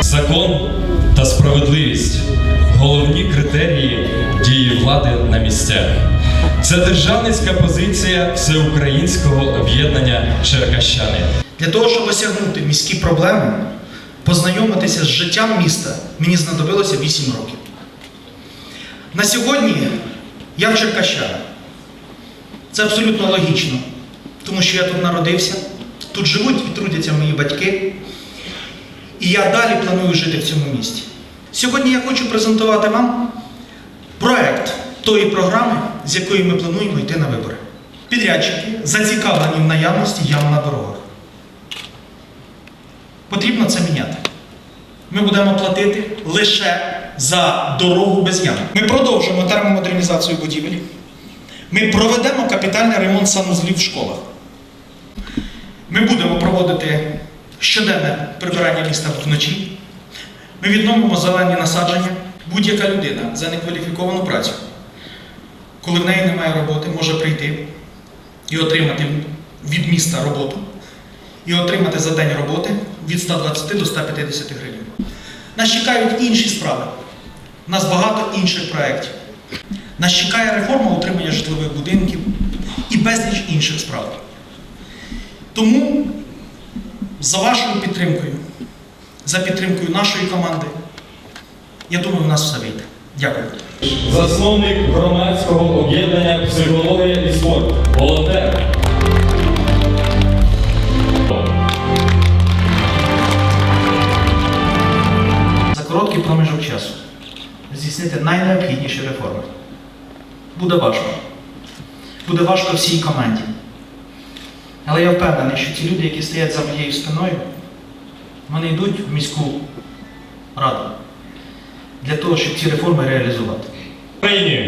Закон та справедливість головні критерії дії влади на місцях. Це державницька позиція всеукраїнського об'єднання Черкащани. Для того, щоб осягнути міські проблеми, познайомитися з життям міста, мені знадобилося 8 років. На сьогодні я в Черкащанах. Це абсолютно логічно, тому що я тут народився, тут живуть і трудяться мої батьки. І я далі планую жити в цьому місті. Сьогодні я хочу презентувати вам проект тої програми, з якої ми плануємо йти на вибори. Підрядчики зацікавлені в наявності ям на дорогах. Потрібно це міняти. Ми будемо платити лише за дорогу без ям. Ми продовжимо термомодернізацію будівель. Ми проведемо капітальний ремонт санузлів в школах. Ми будемо проводити щоденне прибирання міста вночі. Ми відновимо зелені насадження. Будь-яка людина за некваліфіковану працю, коли в неї немає роботи, може прийти і отримати від міста роботу і отримати за день роботи від 120 до 150 гривень. Нас чекають інші справи. У нас багато інших проєктів. Нас чекає реформа утримання житлових будинків і безліч інших справ. Тому за вашою підтримкою, за підтримкою нашої команди, я думаю, у нас все вийде. Дякую. Засновник громадського об'єднання Психологія і спорт. Волонтер. За короткий проміжок часу здійснити найнеобхідніші реформи. Буде важко. Буде важко всій команді. Але я впевнений, що ті люди, які стоять за моєю спиною, вони йдуть в міську раду для того, щоб ці реформи реалізувати. Україні.